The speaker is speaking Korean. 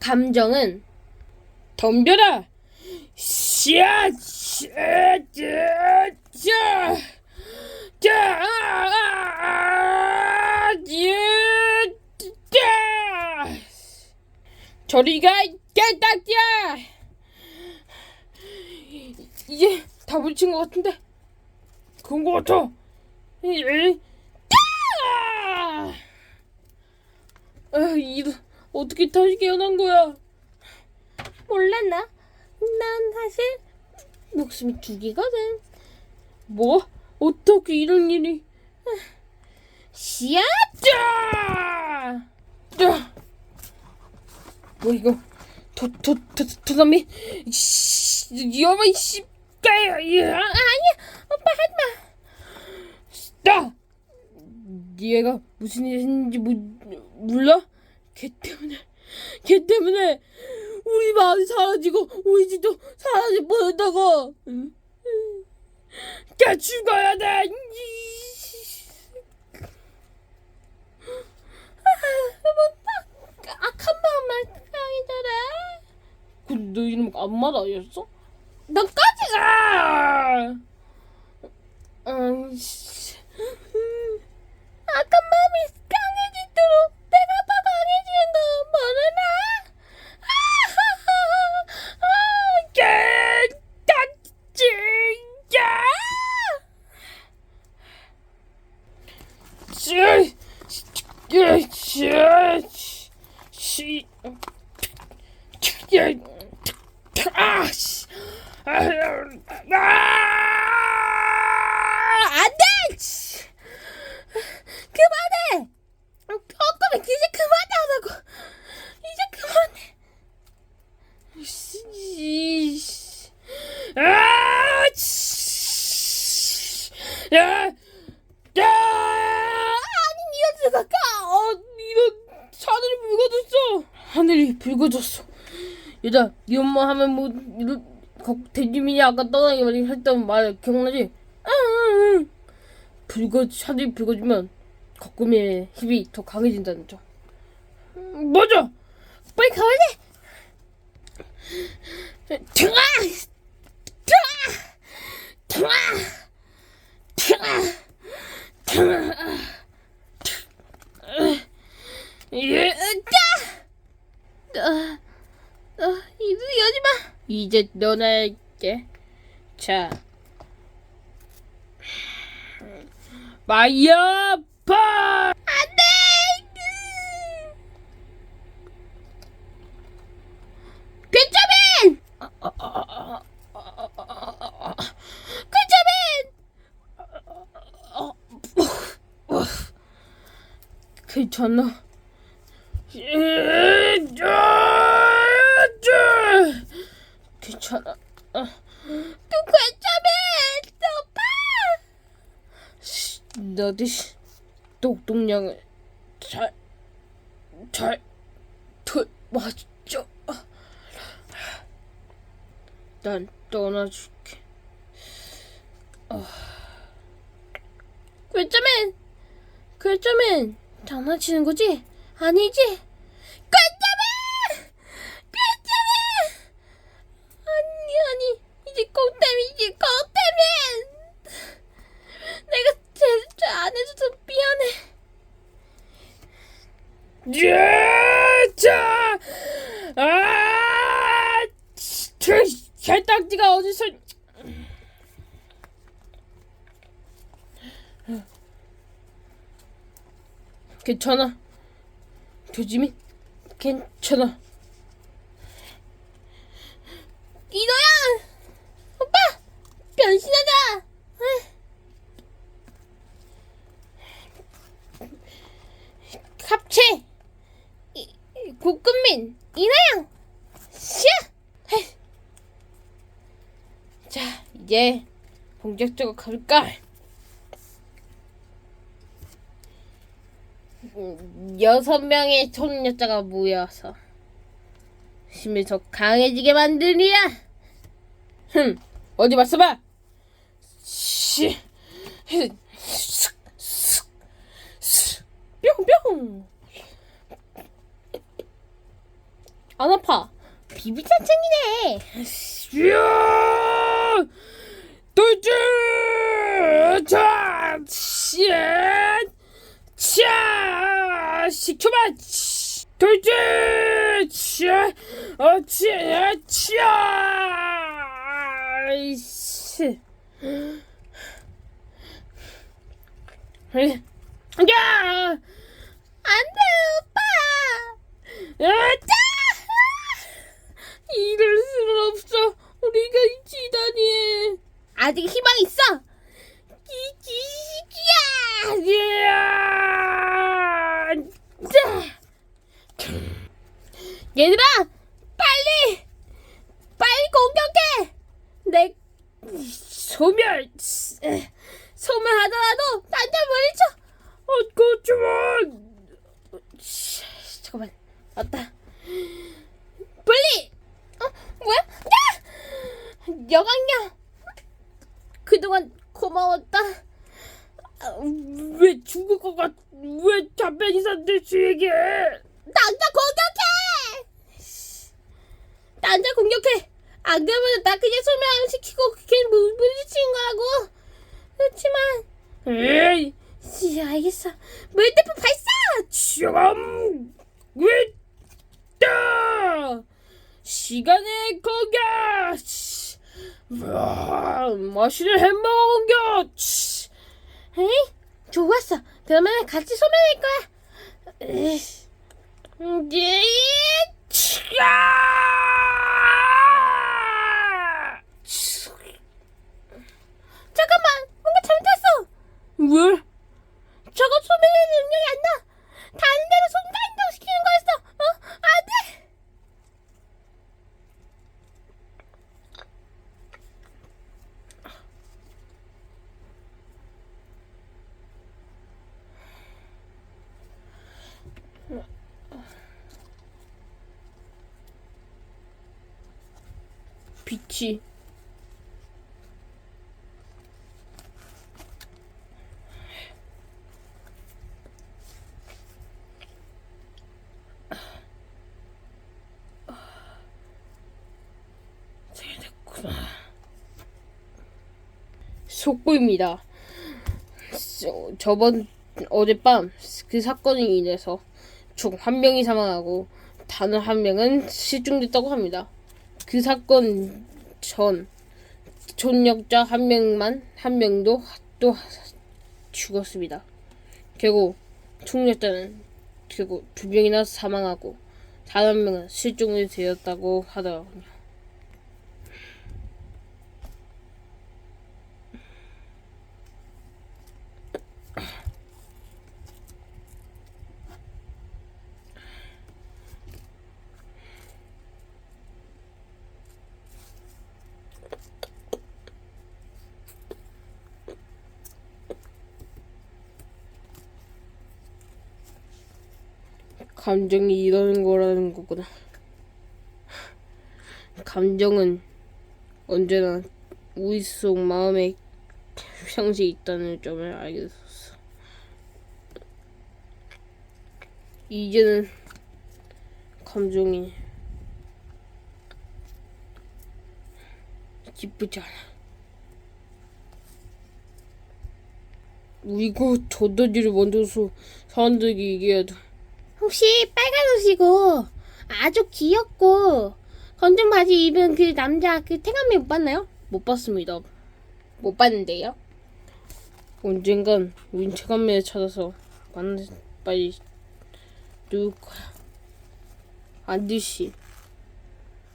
감정은 덤벼라. 샤, 샤, 자, 자, 자, 아, 아, 아, 예, 자. 저리 가, 깨딱지야. 이제 다 붙인 것 같은데. 그런 것 같아. 에, 짜! 아, 이거 어떻게 다시 깨어난 거야? 몰랐나? 난 사실 목숨이 두 개거든. 뭐? 어떻게 이런 일이? 씨앗자! 자! 뭐 이거 도도도 도담이 여보 씨 아니야 오빠 하지마 나 얘가 무슨 일 했는지 모, 몰라? 걔 때문에 걔 때문에 우리 마을이 사라지고 우리 집도 사라질 뻔했다고 응? 걔 죽어야 돼 아, 악한 마음만 강이더래 근데 너 이름 안마 아니었어? 너까지 가! 씨, 아, 씨, 아, 안 돼! 씨. 그만해! 엉금이 이제 그만하라고! 이제 그만해! 씨, 씨. 아, 씨. 야, 야! 아니, 니가 들어가! 어, 니가 하늘이 붉어졌어! 하늘이 붉어졌어. 얘들아, 니 엄마 하면 뭐, 이런, 거- 대지민이 아까 떠나기 말이 했던 말 기억나지? 응, 응, 응. 붉어, 하늘이 붉어지면 거꾸미의 힘이 더 강해진다는 점. 음, 맞아! 빨리 가야 돼! 들어가! 들어가! 들어가! 들어가! 예, 짜! 어, 어, 이리 오지 마! 이제 너나할게. 자. 마이아파! 안 돼! 괜찮은! 괜찮아. 괜찮아. 또 괜찮아. 오빠. 너도 똑똑냥을 잘, 잘, 맞죠? 난 떠나줄게. 어. 괜찮은, 괜찮은 장난치는 거지? 아니지? 괜찮은, 괜찮은. 아니 아니 이제 꽁땜이지 꽁땜은 내가 제대로 안 해줘서 미안해 자, 아, 개딱지가 어디서? 괜찮아. 조지민, 괜찮아. 이노야! 오빠! 변신하자! 합체! 이- 이- 국근민! 이나영! 샤! 헤. 자, 이제 본격적으로 가볼까? 음, 여섯 명의 초능력자가 모여서 힘을 더 강해지게 만드니야. 흠, 어디 봤어 봐. 씨, 뿅뿅. 안 아파. 비비탄창이네. 야! 돌진! 자! 치! 차! 시켜봐! 치! 돌진! 차! 어, 치! 차! 이씨. 야! 안돼 오빠. 으짜! 이럴 수는 없어. 우리가 지다니. 아직 희망 있어. 이 지식이야. 야! 자! 얘들아 빨리 빨리 공격해. 내 소멸. 소멸하더라도 단자 물리쳐. 어, 그렇지만 잠깐만 왔다. 빨리. 어 뭐야? 야! 여강야. 고마웠다. 아, 왜 죽을 것 같? 왜 답변이사한테 얘기해? 단자 공격해. 단자 공격해. 안 그러면 나 그냥 소멸 시키고 걔 물- 물리치는 거라고. 그렇지만 에이, 씨, 알겠어. 물대포 발사! 지금 왜다 시간의 공격. 치. 와, 맛있는 햄버거 공격. 치. 에이, 좋았어. 그러면 같이 소멸할 거야. 에이, 예, 야! 잠깐만, 뭔가 잘못했어. 왜? 저거 소멸의 능력이 안 나. 다른 데로 순간 이동시키는 거였어. 어, 안 돼. 빛이 잘 됐구나. 속보입니다. 저- 저번 어젯밤 그 사건으로 인해서 총 한 명이 사망하고 단한 명은 실종됐다고 합니다. 그 사건 전 존역자 한 명만 한 명도 또 죽었습니다. 결국 총력자는 결국 두 명이나 사망하고 다른 한 명은 실종이 되었다고 하더라고요. 감정이 이러는 거라는 거구나. 감정은 언제나 우리 속 마음에 평시 있다는 점을 알게 됐었어. 이제는 감정이 기쁘지 않아. 우리가 저더지를 만들어서 사람들에게 얘기해도 혹시 빨간 옷이고 아주 귀엽고 건전 바지 입은 그 남자 그 태감이 못 봤나요? 못 봤습니다. 못 봤는데요. 언젠간 우린 체감매를 찾아서 만나 빨리 거야. 안드시